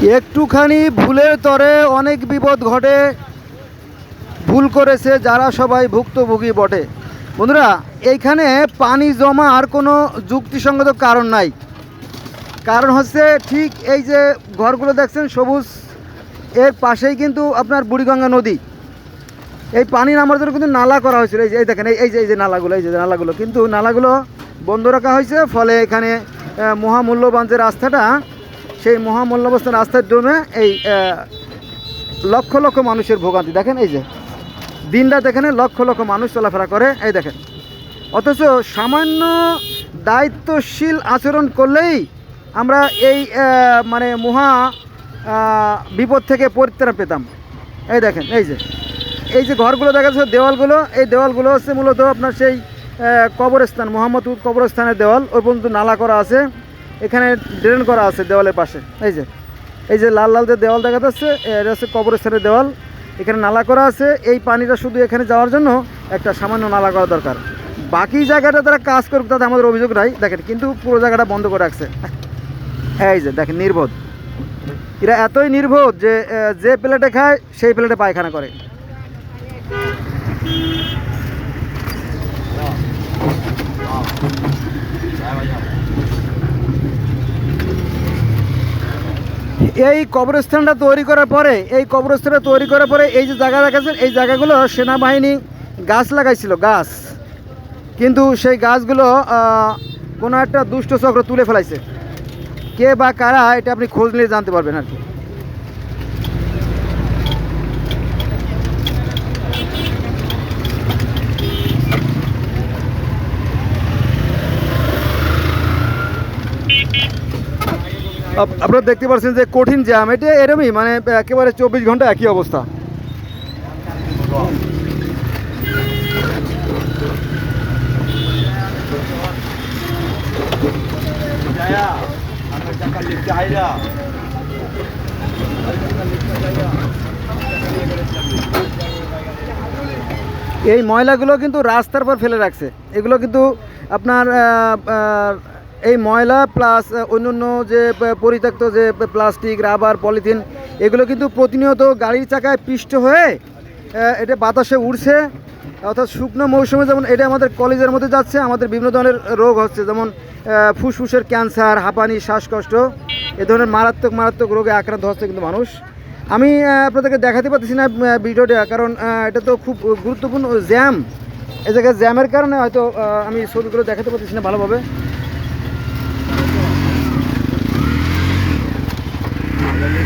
একটুখানি ভুলের তরে অনেক বিপদ ঘটে, ভুল করেছে যারা সবাই ভুক্তভোগী বটে। বন্ধুরা, এইখানে পানি জমা আর কোনো যুক্তিসঙ্গত কারণ নাই। কারণ হচ্ছে ঠিক এই যে ঘরগুলো দেখছেন সবুজ, এর পাশেই কিন্তু আপনার বুড়িগঙ্গা নদী। এই পানি নামার জন্য কিন্তু নালা করা হয়েছিল। এই যে, এই দেখেন, এই- যে, এই যে নালাগুলো, এই যে নালাগুলো। কিন্তু নালাগুলো বন্ধ রাখা হয়েছে, ফলে এখানে মহামূল্যবান যে রাস্তাটা সেই মহামূল্যবান রাস্তার জন্য এই লক্ষ লক্ষ মানুষের ভোগান্তি। দেখেন এই যে, দিন রাত এখানে লক্ষ লক্ষ মানুষ চলাফেরা করে, এই দেখেন। অথচ সামান্য দায়িত্বশীল আচরণ করলেই আমরা এই মানে মহা বিপদ থেকে পরিত্রাণ পেতাম। এই দেখেন, এই যে এই যে ঘরগুলো দেখা যাচ্ছে, দেওয়ালগুলো, এই দেওয়ালগুলো হচ্ছে মূলত আপনার সেই কবরস্থান, মোহাম্মদপুর কবরস্থানের দেওয়াল, ওই পর্যন্ত নালা করা আছে। এখানে ড্রেন করা আছে দেওয়ালের পাশে। এই যে এই যে লাল লাল যে দেওয়াল দেখা যাচ্ছে, এটা হচ্ছে কবরস্থানের দেওয়াল। এখানে নালা করা আছে। এই পানিটা শুধু এখানে যাওয়ার জন্য একটা সামান্য নালা করা দরকার। বাকি জায়গাটা তারা কাজ করবে তাতে আমাদের অভিযোগ নাই। দেখেন, কিন্তু পুরো জায়গাটা বন্ধ করে রাখছে। এই যে, দেখেন, নির্বোধ। এরা এতই নির্বোধ যে যে প্লেটে খায়, সেই প্লেটে পায়খানা করে। এই কবরস্থানটা তৈরি করার পরে, এই কবরস্থানটা তৈরি করার পরে এই যে জায়গা দেখাচ্ছেন, এই জায়গাগুলো সেনাবাহিনী গাছ লাগাইছিল, গাছ। কিন্তু সেই গাছগুলো কোনো একটা দুষ্ট চক্র তুলে ফেলাইছে। কে বা কারা, এটা আপনি খোঁজ নিয়ে জানতে পারবেন আর কি। আপনারা দেখতে পাচ্ছেন যে কঠিন জ্যাম, এটা এরমই মানে একেবারে চব্বিশ ঘণ্টা একই অবস্থা। এই ময়লাগুলো কিন্তু রাস্তার পর ফেলে রাখছে। এগুলো কিন্তু আপনার এই ময়লা প্লাস অন্যান্য যে পরিত্যক্ত যে প্লাস্টিক রাবার পলিথিন এগুলো কিন্তু প্রতিনিয়ত গাড়ির চাকায় পিষ্ট হয়ে এটা বাতাসে উড়ছে। অর্থাৎ শুকনো মৌসুমে যেমন এটা আমাদের কলেজের মধ্যে যাচ্ছে, আমাদের বিভিন্ন ধরনের রোগ হচ্ছে, যেমন ফুসফুসের ক্যান্সার হাঁপানি, শ্বাসকষ্ট, এ ধরনের মারাত্মক মারাত্মক রোগে আক্রান্ত হচ্ছে কিন্তু মানুষ। আমি আপনাদেরকে দেখাতে পারতেছি না ভিডিওটা, কারণ এটা তো খুব গুরুত্বপূর্ণ জ্যাম এ জায়গায় জ্যামের কারণে হয়তো আমি ছবিগুলো দেখাতে পারতেছি না ভালোভাবে। ಅದರಲ್ಲಿ